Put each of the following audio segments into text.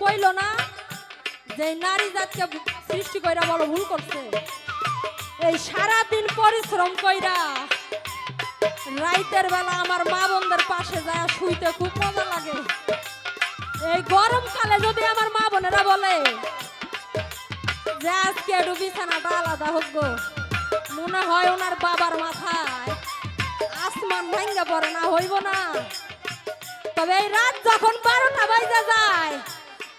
কইল না যে নারী জাতকে সৃষ্টি কইরা বড় ভুল করছে। এই সারা দিন পরিশ্রম কইরা রাইতের বেলা আমার মা বোনদের পাশে যায়, শুইতে খুব মজা লাগে। এই গরমকালে যদি আমার মা বোনেরা বলে যে আজকে একটু বিছানাটা আলাদা হোক গো, মনে হয় ওনার বাবার মাথায় আসমান ভাঙ্গা পড়ে না, হইব না। তবে এই রাত যখন বারোটা বাজে যায়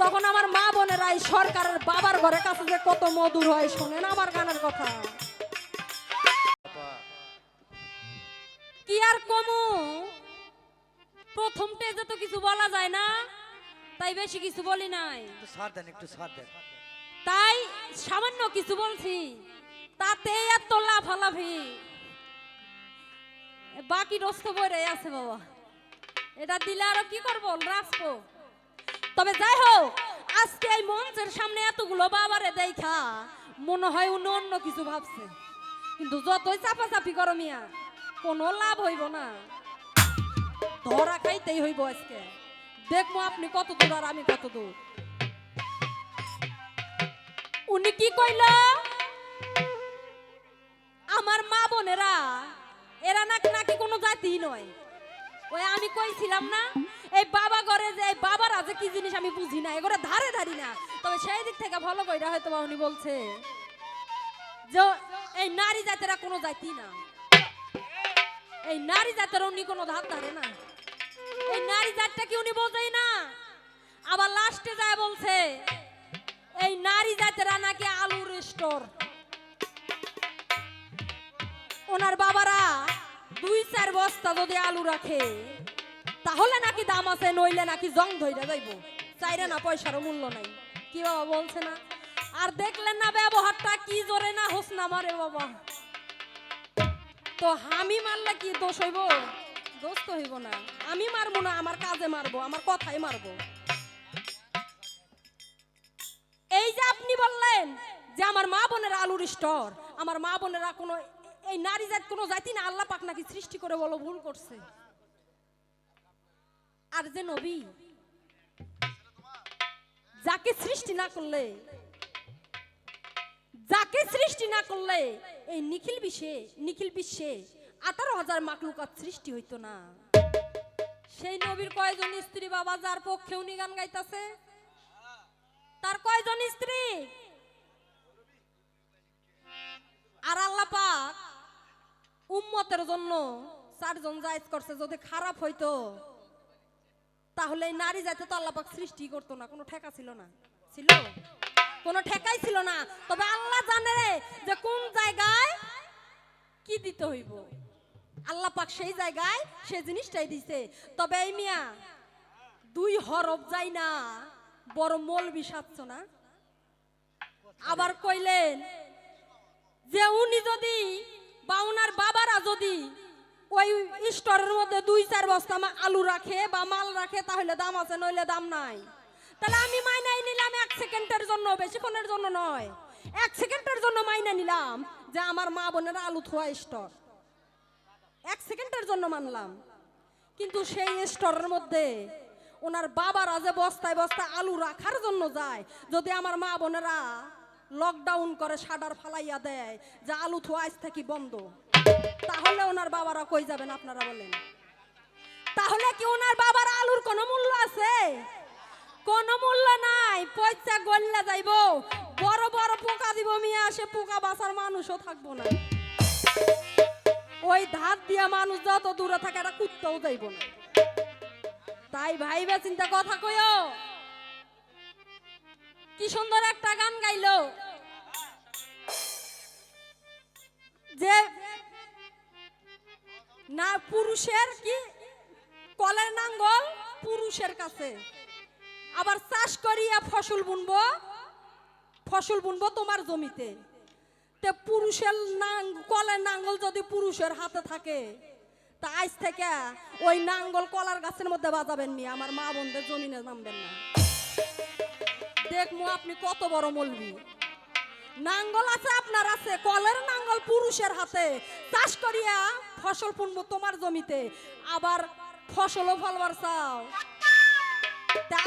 তখন আমার মা বোনেরা এই সরকারের বাবার ঘরের কাছে যে কত মধুর হয় শোনেন আমার গানের কথা। কি আর কমু? প্রথম টেজে তো কিছু বলা যায় না তাই বেশি কিছু বলি নাই। সার দেন একটু সার দেন। তাই সামান্য কিছু বলছি তাতে এত লাফালাফি। বাকি রস্ত বইরে আছে বাবা। এটা দিলে আরও কি করব? রাখব তবে যাই হোক, আজকে এই মঞ্চের সামনে এতগুলো বাবারে দেখা, মনে হয় অন্য অন্য কিছু ভাবছে। কিন্তু যতই চাপাচাপি করো মিয়া, কোনো লাভ হইব না। ধরা খাইতেই হইব আজকে। দেখব আপনি কত দূর আর আমি কত দূর। উনি কি কইল? আমার মা বোনেরা, এরা নাকি নাকি কোনো জাতি নয়। ওই আমি কইছিলাম না, এই আছে, কি জিনিস আমি বুঝি না? এগুলো ধারে ধারি না। তবে সেই দিক থেকে ভালো কইরা হয়তো উনি বলছে যে, এই নারী জাতেরা কোনো জাতি না। এই নারী জাতের উনি কোনো ধার ধারে না। এই নারী জাতটা কি উনি বোঝেই না? আবার লাস্টে যায় বলছে, এই নারী জাতেরা নাকি আলুর স্টোর। ওনার বাবারা দুই চার বস্তা যদি আলু রাখে তাহলে নাকি দাম আছে, নইলে নাকি জং ধইরা যাইব। চাইরে না পয়সারও মূল্য নাই। কি বাবা, বলছে না? আর দেখলেন না ব্যবহারটা কি জোরে না হোস না মারে বাবা। তো আমি মারলে কি দোষ হইব? দোষ তো হইব না। আমি মারবো না, আমার কাজে মারবো, আমার কথাই মারবো। এই যে আপনি বললেন যে আমার মা বোনের আলুর স্টোর, আমার মা বোনেরা কোনো, এই নারী জাত কোনো জাতি না, আল্লাহ পাক নাকি সৃষ্টি করে বলো ভুল করছে। আর যে নবী, যাকে সৃষ্টি না করলে, যাকে সৃষ্টি না করলে, এই নিখিল বিশ্বে নিখিল বিশ্বে আঠারো হাজার মাকলুকাত সৃষ্টি হইতো না। সেই নবীর কয়জন স্ত্রী বাবা, যার পক্ষে উনি গান গাইতাছে? তার কয়জন স্ত্রী? আর আল্লাহ পাক উম্মতের জন্য চারজন জায়েজ করছে, যদি খারাপ হইতো তাহলে নারী জাতি তো আল্লাহ পাক সৃষ্টি করতো না, কোনো ঠেকা ছিল না। ছিল? কোনো ঠেকাই ছিল না। তবে আল্লাহ জানে যে কোন জায়গায় কি দিতে হইব। আল্লাহ পাক সেই জায়গায় সেই জিনিসটাই দিছে। তবে এই মিয়া, দুই হরফ যাই না, বড় মৌলবি সাচ্ছ না? আবার কইলেন যে উনি যদি বা উনার বাবারা যদি ওই স্টোরের মধ্যে দুই চার বস্তা আলু রাখে বা মাল রাখে, তাহলে দাম আছে, নইলে দাম নাই। তাহলে আমি মাইনাই নিলাম এক সেকেন্ডের জন্য, বেশিক্ষণের জন্য নয়। এক সেকেন্ডের জন্য মাইনা নিলাম যে আমার মা বোনেরা আলু থোয়া স্টোর। এক সেকেন্ডের জন্য মানলাম। কিন্তু সেই স্টোরের মধ্যে ওনার বাবারা যে বস্তায় বস্তায় আলু রাখার জন্য যায়, যদি আমার মা বোনেরা লকডাউন করে সাডার ফালাইয়া দেয় যে আলু থোয়া আজ থেকে বন্ধ। তাহলে ওনার বাবারা কই যাবেন আপনারা বলেন? তাহলে কি ওনার বাবার আলুর কোনো মূল্য আছে? কোনো মূল্য নাই পয়সা গল্লা যাইব। বড় বড় পোকা দিব মিয়া, সে পোকা বাসার মানুষও থাকব না। ওই ধার দিয়া মানুষ যত দূরে থাকে এটা কুত্তাও যাইব না। তাই ভাইবা চিন্তা কথা কইও। কি সুন্দর একটা গান গাইলো। যে না, পুরুষের কি? কলের নাঙ্গল পুরুষের কাছে। আবার চাষ করিয়া ফসল বুনবো ফসল বুনবো তোমার জমিতে। তে পুরুষের কলের নাঙ্গল যদি পুরুষের হাতে থাকে, তা আজ থেকে ওই নাঙ্গল কলার গাছের মধ্যে বাজাবেন নি, আমার মা বোনদের জমিনে নামবেন না। দেখমু আপনি কত বড় মলবি। নাঙ্গল আছে আপনার আছে, কলের নাঙ্গল পুরুষের হাতে। চাষ করিয়া ফসল পুনবো তোমার জমিতে। আবার ফসলও ফলবার চাও।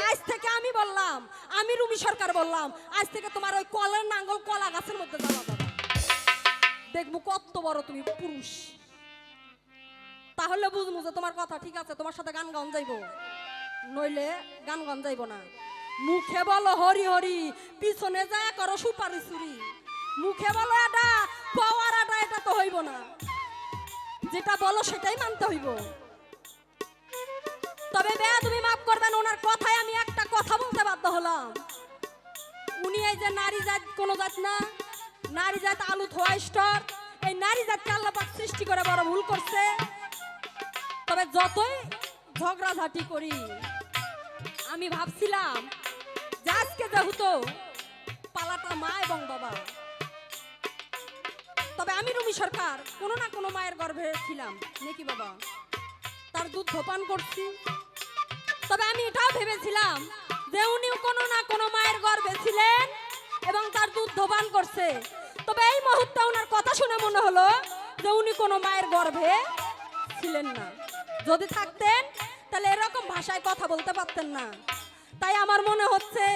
আজ থেকে আমি বললাম, আমি রুমি সরকার বললাম, আজ থেকে তোমার ওই কলের নাঙ্গল কলা গাছের মধ্যে যাবে দেখব কত বড় তুমি পুরুষ। তাহলে বুঝব যে তোমার কথা ঠিক আছে, তোমার সাথে গান গান যাইবো। নইলে গান গান যাইবো না। মুখে বলো হরি হরি, পিছনে যায় করো সুপারি সুরি। মুখে বলো এটা, পাওয়ার এটা এটা তো হইব না। যেটা বলো সেটাই মানতে হইব। তবে বেয়া তুমি মাফ করবেন, ওনার কথায় আমি একটা কথা বলতে বাধ্য হলাম। উনি এই যে নারী জাত, কোনো জাত না, নারী জাত আলু থোয়া স্টর এই নারী জাতকে আল্লাপাক সৃষ্টি করে বড় ভুল করছে। তবে যতই ঝগড়াঝাটি করি, আমি ভাবছিলাম আজকে যেহেতু, পালাটা মা এবং বাবা। তবে আমি রুমি সরকার, কোনো না কোনো মায়ের গর্ভে ছিলাম, নাকি বাবা? তার দুধ পান করছি। তবে আমি এটাও ভেবেছিলাম যে উনিও কোনো না কোনো মায়ের গর্ভে ছিলেন এবং তার দুধ পান করছে। তবে এই মুহূর্তে ওনার কথা শুনে মনে হলো যে উনি কোনো মায়ের গর্ভে ছিলেন না। যদি থাকতেন, তাহলে এরকম ভাষায় কথা বলতে পারতেন না। তাই আমার মনে হচ্ছে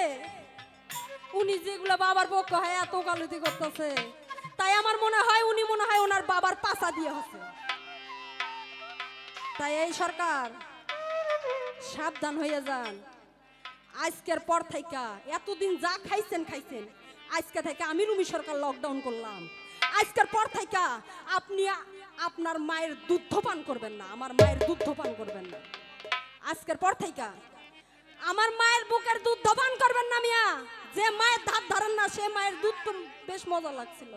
উনি যেগুলো বাবার পক্ষ হয় এত গালুতি করতেছে, তাই আমার মনে হয় উনি মনে হয় ওনার বাবার পাশা দিয়ে হচ্ছে। তাই এই সরকার, সাবধান হয়ে যান। আজকের পর থেকে এতদিন যা খাইছেন খাইছেন। আজকে থেকে আমি রুমি সরকার লকডাউন করলাম। আজকের পর থেকে আপনি আপনার মায়ের দুধ পান করবেন না, আমার মায়ের দুধ পান করবেন না। আজকের পর থেকে আমার মায়ের বুকের দুধ পান করবেন না মিয়া। যে মায়ের ধার ধরেন না, সে মায়ের দুধ বেশ মজা লাগছিল।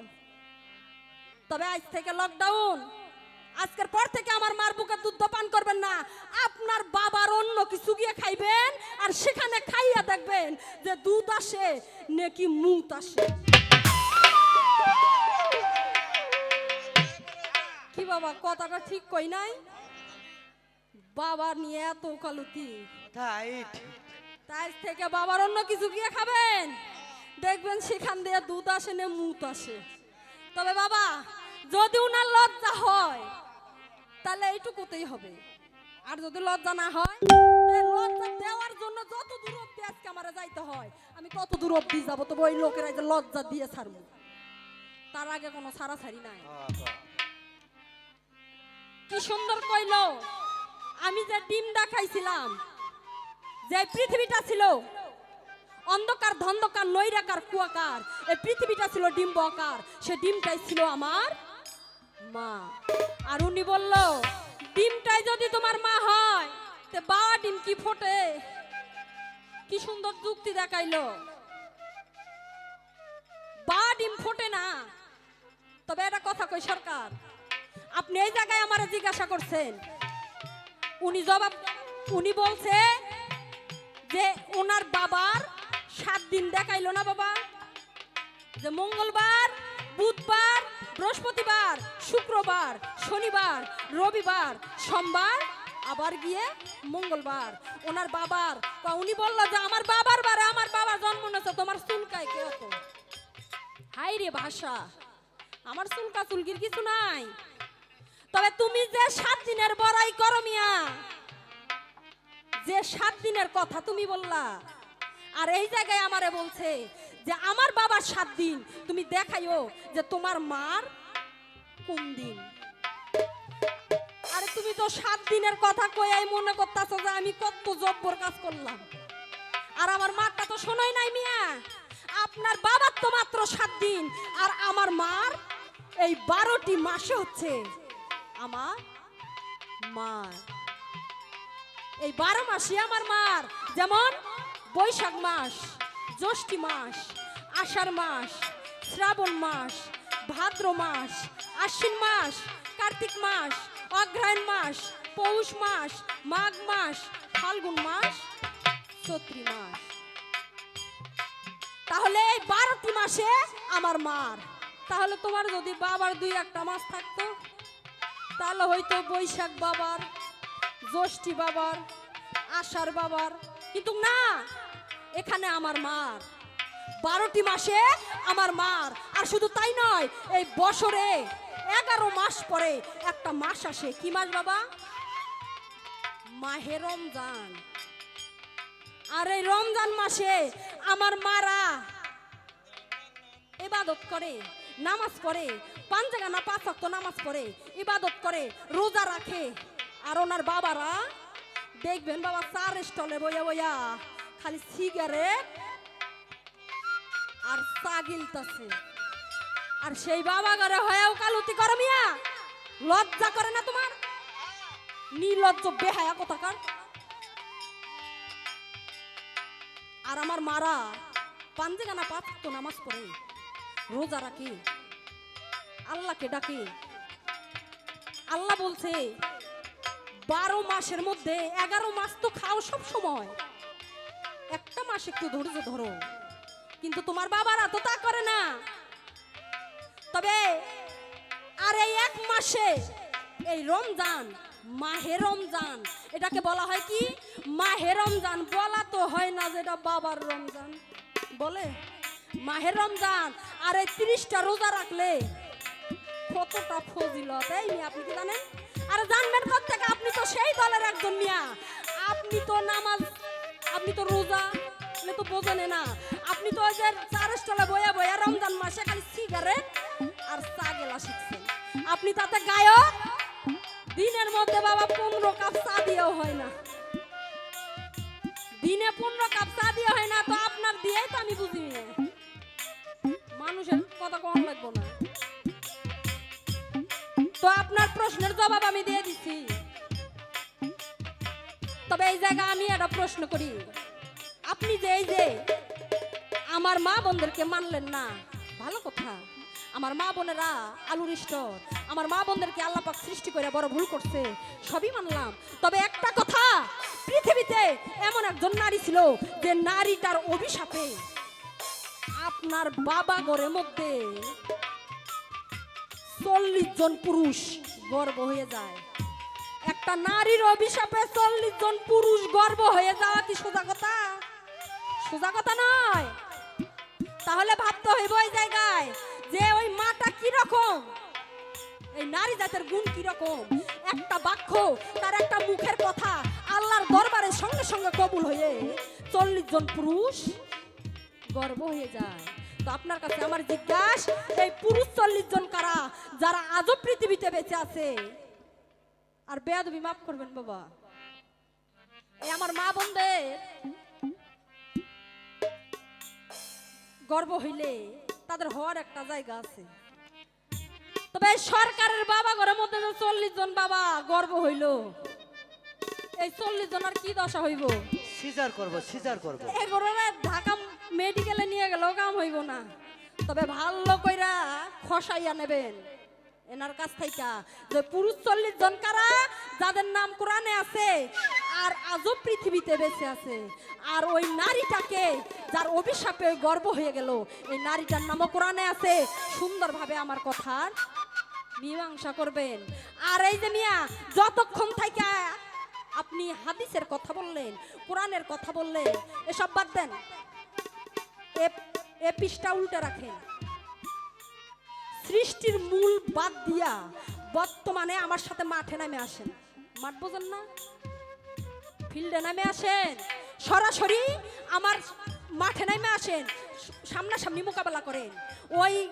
তবে আজ থেকে লকডাউন আজকের পর থেকে আমার মার বুকের দুধ পান করবেন না। আপনার বাবার অন্য কিছু গিয়ে খাইবেন? আর সেখানে খাইয়া দেখবেন যে দুধ আসে, নাকি মুত আসে। কি বাবা, কথাটা ঠিক কই নাই? বাবা নিয়ে এত কালুতি তাই তাই থেকে বাবার অন্য কিছু গিয়ে খাবেন? দেখবেন সেখান দিয়ে দুধ আসে না মুত আসে। তবে বাবা, যদি উনার লজ্জা হয়, তাহলে এইটুকুতেই হবে। আর যদি লজ্জা না হয় লজ্জা দেওয়ার জন্য যত দূর অব্দি আজকে আমার যাইতে হয়, আমি তত দূর অব্দি যাব। তবে ওই লোকেরা যে লজ্জা দিয়ে ছাড়বো। তার আগে কোনো ছাড়াছাড়ি নাই। কি সুন্দর কইলো? আমি যে ডিমটা খাইছিলাম যে পৃথিবীটা ছিল অন্ধকার, ধন্ধকার, নৈরাকার, কুয়াকার, এই পৃথিবীটা ছিল ডিম্ব আকার। সে ডিমটাই ছিল আমার মা। আর উনি বলল, ডিমটাই যদি তোমার মা হয়, তে বা ডিম কি ফোটে? কি সুন্দর যুক্তি দেখাইলো। বা ডিম ফোটে না। তবে এটা কথা কই সরকার, আপনি এই জায়গায় আমার জিজ্ঞাসা করছেন। উনি জবাব, উনি বলছে যে ওনার বাবার সাত দিন দেখাইলো না বাবা? যে মঙ্গলবার, বুধবার, বৃহস্পতিবার, শুক্রবার, শনিবার, রবিবার, সোমবার, আবার গিয়ে মঙ্গলবার। ওনার বাবার উনি বলল যে আমার বাবার বারে আমার বাবা জন্ম নেছে তোমার চুলকায় কে তো হাই রে ভাষা আমার চুলকা চুলকির কিছু নাই। তবে তুমি যে সাত দিনের বড়াই করো মিয়া যে সাত দিনের কথা তুমি বললা, আর এই জায়গায় আমারে বলছে যে আমার বাবার সাত দিন, তুমি দেখাইও যে তোমার মার কোন দিন। আরে তুমি তো সাত দিনের কথা কয়াই মনে করতেছো যে আমি কত জব্বর কাজ করলাম। আর আমার মারটা তো শোনাই নাই মিয়া। আপনার বাবার তো মাত্র সাত দিন, আর আমার মার এই বারোটি মাসে হচ্ছে আমার মার। এই বারো মাসই আমার মার। যেমন বৈশাখ মাস, জ্যৈষ্ঠী মাস, আষাঢ় মাস, শ্রাবণ মাস, ভাদ্র মাস, আশ্বিন মাস, কার্তিক মাস, অগ্রহায়ণ মাস, পৌষ মাস, মাঘ মাস, ফাল্গুন মাস, চৈত্রী মাস। তাহলে এই বারোটি মাসে আমার মার। তাহলে তোমার যদি বাবার দুই একটা মাস থাকতো, তাহলে হয়তো বৈশাখ বাবার জ্যৈষ্ঠী বাবার, আষাঢ় বাবার, কিন্তু না, এখানে আমার মার। বারোটি মাসে আমার মার। আর শুধু তাই নয়, এই বছরে এগারো মাস পরে একটা মাস আসে। কি মাস বাবা? মাহে রমজান। আর এই রমজান মাসে আমার মারা ইবাদত করে, নামাজ পড়ে, পাঁচ জায়গা না, পাঁচ নামাজ পড়ে, ইবাদত করে, রোজা রাখে। আর ওনার বাবারা দেখবেন বাবা চার স্টলে বইয়া বইয়া খালি সিগারেট আর চা গিলতাছে আর সেই বাবা ঘরে হয়েও কালুতি করে মিয়া। লজ্জা করে না তোমার? নির্লজ্জ, বেহায়া কোথাকার। আর আমার মারা পাঞ্জে গানা পাঁচ নামাজ পড়ে। রোজা রাখে। আল্লাহকে ডাকে। আল্লাহ বলছে বারো মাসের মধ্যে এগারো মাস তো খাও সব সময়। একটা মাস একটু ধৈর্য ধরো। কিন্তু তোমার বাবারা তো তা করে না। তবে আর এই এক মাসে এই রমজান, মাহে রমজান, এটাকে বলা হয় কি? মাহে রমজান বলা তো হয় না যেটা বাবার রমজান। বলে? মাহে রমজান, আর এই তিরিশটা রোজা রাখলে কতটা ফজিলত, এই মিয়া, আপনি কি জানেন? আরে জানবেন থেকে আপনি তো সেই দলের একজন মিয়া। আপনি তো নামাজ, আপনি তো রোজা, আপনি তো বোঝেন না। আপনি তো ওই যে চার স্টলে বয়া বয়া রমজান মাসে খালি সিগারেট আর চা গেলা শিখছেন। আপনি তাতে গায়ক, দিনের মধ্যে বাবা পনেরো কাপ চা দিয়েও হয় না। দিনে পনেরো কাপ চা দিয়ে হয় না, তো আপনার দিয়েই তো আমি বুঝি। মানুষের কথা কম লাগবো না। তো আপনার প্রশ্নের জবাব আমি দিয়ে দিচ্ছি তবে এই জায়গা আমি একটা প্রশ্ন করি। আপনি যে এই যে আমার মা বোনদেরকে মানলেন না, ভালো কথা। আমার মা বোনেরা আলুর স্টোর, আমার মা বোনদেরকে আল্লাপাক সৃষ্টি করে বড় ভুল করছে, সবই মানলাম। তবে একটা কথা, পৃথিবীতে এমন একজন নারী ছিল যে নারীটার অভিশাপে আপনার বাবা ঘরের মধ্যে চল্লিশ জন পুরুষ গর্ব হয়ে যায়। একটা নারীর অভিশাপে চল্লিশ জন পুরুষ গর্ব হয়ে যাওয়া কি সোজা কথা? সোজা কথা নয়। তাহলে ভাবতে হইব ওই জায়গায় যে ওই মাটা কি রকম? এই নারী জাতের গুণ কি রকম? একটা বাক্য, তার একটা মুখের কথা আল্লাহর দরবারের সঙ্গে সঙ্গে কবুল হয়ে চল্লিশ জন পুরুষ গর্ব হয়ে যায়। তো আপনার কাছে আমার জিজ্ঞাসা এই পুরুষ চল্লিশ জন কারা? যারা আজও পৃথিবীতে বেঁচে আছে? আর বেয়াদবি মাফ করবেন বাবা। এই আমার মা বোনদের গর্ব হইলে তাদের হওয়ার একটা জায়গা আছে। তবে সরকারের বাবা ঘরের মধ্যে চল্লিশ জন বাবা গর্ব হইল এই চল্লিশ জনের কি দশা হইব? সিজার করব সিজার করব। ঢাকা মেডিকেলে নিয়ে গেলেও কাম হইব না। তবে ভালো কইরা খসাইয়া নেবেন। এনার কাছ থেকে। যে পুরুষ চল্লিশ জন কারা, যাদের নাম কোরআনে আছে, আর আজও পৃথিবীতে বেঁচে আছে। আর ওই নারীটাকে, যার অভিশাপে গর্ব হয়ে গেল, এই নারীটার নামও কোরআনে আছে। সুন্দরভাবে আমার কথার মীমাংসা করবেন। আর এই যে মিয়া, যতক্ষণ থেকে আপনি হাদিসের কথা বললেন, কোরআনের কথা বললেন, এসব বাদ দেন। এ- পৃষ্ঠা উল্টে রাখেন সৃষ্টির মূল বাদ দিয়া বর্তমানে আমার সাথে মাঠে নামে আসেন। মাঠ বোঝেন না? ফিল্ডে নামে আসেন। সরাসরি আমার মাঠে নামে আসেন। সামনাসামনি মোকাবেলা করেন। ওই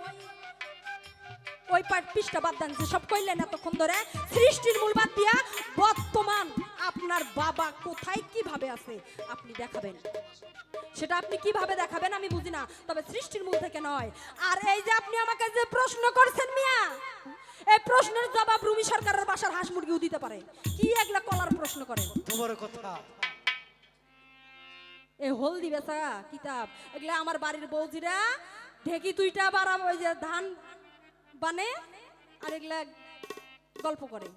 ওই পার্ট পৃষ্ঠা বাদ দেন যে সব কইলেন এতক্ষণ ধরে। সৃষ্টির মূল বাদ দিয়া বর্তমান আপনার বাবা কোথায় কীভাবে আছে আপনি দেখাবেন। সেটা আপনি কীভাবে দেখাবেন আমি বুঝি না তবে সৃষ্টির মূল থেকে নয়। আর এই যে আপনি আমাকে যে প্রশ্ন করছেন মিয়া এই প্রশ্নের জবাব রুমি সরকারের বাসার হাঁস মুরগিও দিতে পারে। কি এগুলা কলার প্রশ্ন করে? তোমার কথা। এই হলদি বেচা কিতাব এগুলা আমার বাড়ির বৌজিরা ঢেকি দুইটা বাড়াবো ওই যে ধান বানে আর এগুলা গল্প করে।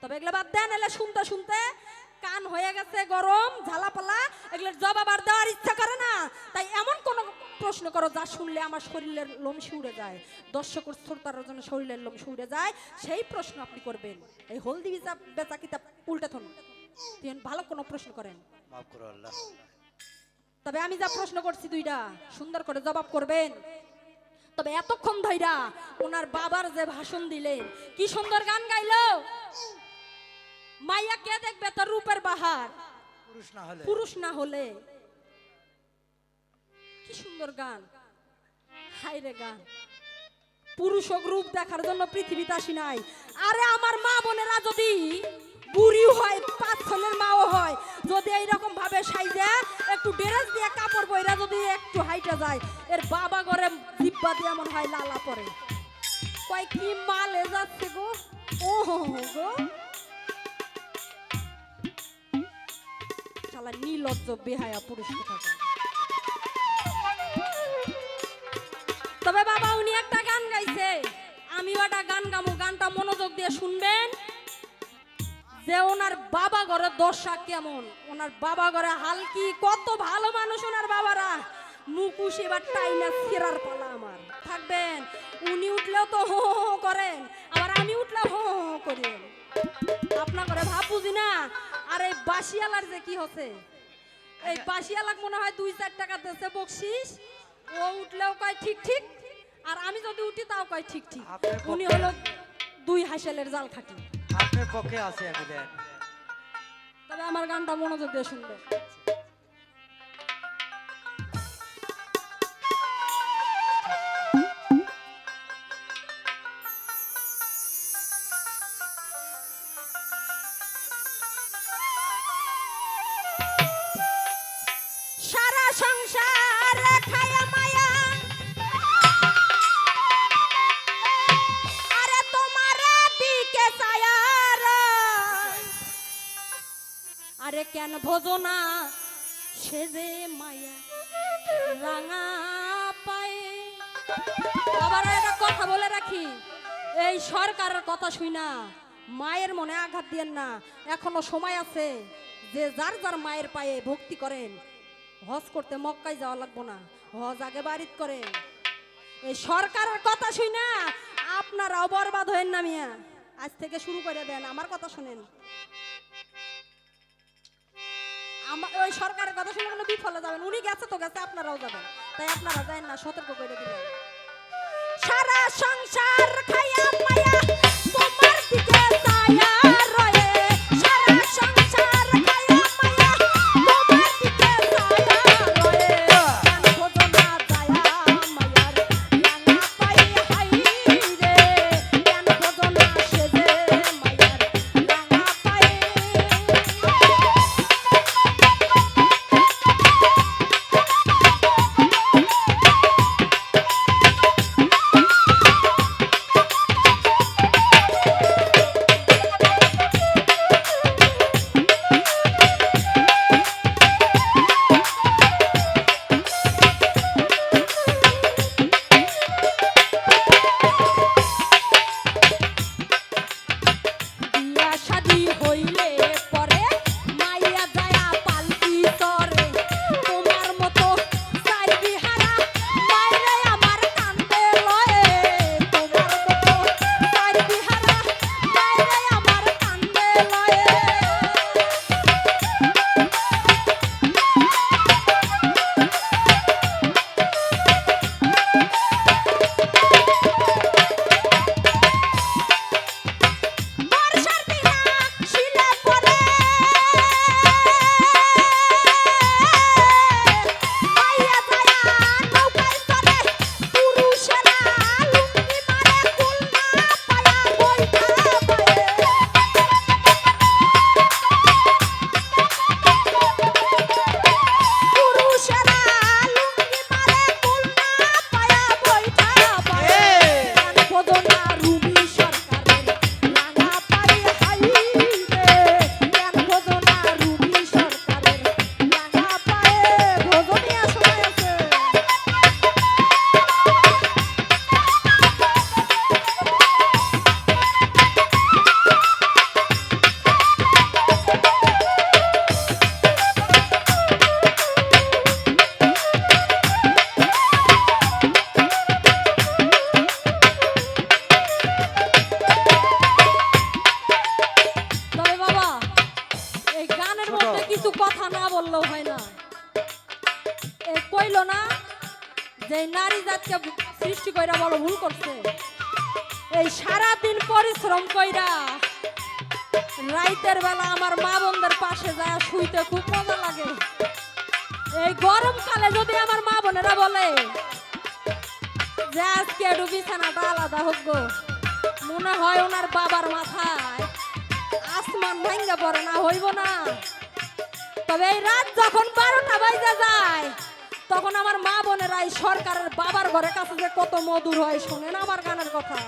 তবে এগুলা বাদ দেন এলে শুনতে শুনতে কান হয়ে গেছে গরম ঝালা ঝালাপালা এগুলোর জবাব আর দেওয়ার ইচ্ছা করে না। তাই এমন কোন প্রশ্ন করো যা শুনলে আমার শরীরের লোম শিউড়ে যায়। দর্শক শ্রোতার জন্য শরীরের লোম শিউড়ে যায়। সেই প্রশ্ন আপনি করবেন। এই হলদি বেচা বেচা কিতাব উল্টে থন। ভালো কোনো প্রশ্ন করেন। মাফ করো আল্লাহ। তবে আমি যা প্রশ্ন করছি দুইটা সুন্দর করে জবাব করবেন। তবে এতক্ষণ ধইরা ওনার বাবার যে ভাষণ দিলেন কি সুন্দর গান গাইলো? মাইয়া কে দেখবে তার রূপের বাহার? পুরুষ না হলে। পুরুষ না হলে। সুন্দর গান। হাই রে গান। পুরুষ রূপ দেখার জন্য পৃথিবীতে আসি নাই। আরে আমার মা বোনেরা যদি বুড়ি হয় পাঁচ ছনের মাও হয়। যদি এইরকম ভাবে সাইজে, একটু ড্রেস দিয়ে কাপড় বইরা যদি একটু হাইটা যায়, এর বাবা ঘরে জিব্বা দিয়ে এমন হয় লালা পরে কয়, কি মালে যাচ্ছে গো? ও গো। শালা নির্লজ্জ বেহায়া পুরুষ কোথাকার। তবে বাবা উনি একটা গান গাইছে। আমিও একটা গান গামু, গানটা মনোযোগ দিয়ে শুনবেন। যে ওনার বাবা ঘরের দশা কেমন? ওনার বাবা ঘরে হালকি কত ভালো মানুষ ওনার বাবারা। মুকুশ এবার টাইনা ফেরার পালা আমার। থাকবেন? উনি উঠলেও তো হো হো করেন। আবার আমি উঠলে হো হো করেন আপনার ঘরে ভাব বুঝি না? আর এই বাসিয়ালার যে কি হচ্ছে? এই বাসিয়ালাক মনে হয় দুই চার টাকা দিচ্ছে বকশিস। ও উঠলেও কয় ঠিক ঠিক। আর আমি যদি উঠি তাও কয় ঠিক ঠিক। উনি হলো দুই হাসেলের জাল খাটি। পক্ষে আছে তবে আমার গানটা মনোযোগ দিয়ে শুনবে। বলে রাখি, এই সরকারের কথা শুই না, মায়ের মনে আঘাত দিয়েন না। এখনও সময় আছে যে যার যার মায়ের পায়ে ভক্তি করেন, হজ করতে মক্কায় যাওয়া লাগবো না, হজ আগে বাড়িত করেন। এই সরকারের কথা শুই না আপনারাও বরবাদ হয়েন না মিয়া। আজ থেকে শুরু করে দেন, আমার কথা শুনেন। ওই সরকারের কথা শুনে কোনো বিফলে যাবেন, উনি গেছে তো গেছে, আপনারাও যাবেন। তাই আপনারা যাবেন না, সতর্ক করে দিলেন। সারা সংসার খায়া মায়া তোমার দিকে ছায়া রাইতের বেলা আমার মা বোনদের পাশে যায়, শুইতে খুব মজা লাগে। এই গরমকালে যদি আমার মা বোনেরা বলে যে আজকে একটু বিছানাটা আলাদা হোক মনে হয় ওনার বাবার মাথায় আসমান ভাঙ্গা পড়ে না, হইব না। তবে এই রাত যখন বারোটা বাজে যায়, তখন আমার মা বোনেরা এই সরকারের বাবার ঘরের কাছে যে কত মধুর হয়, শোনেন আমার গানের কথা।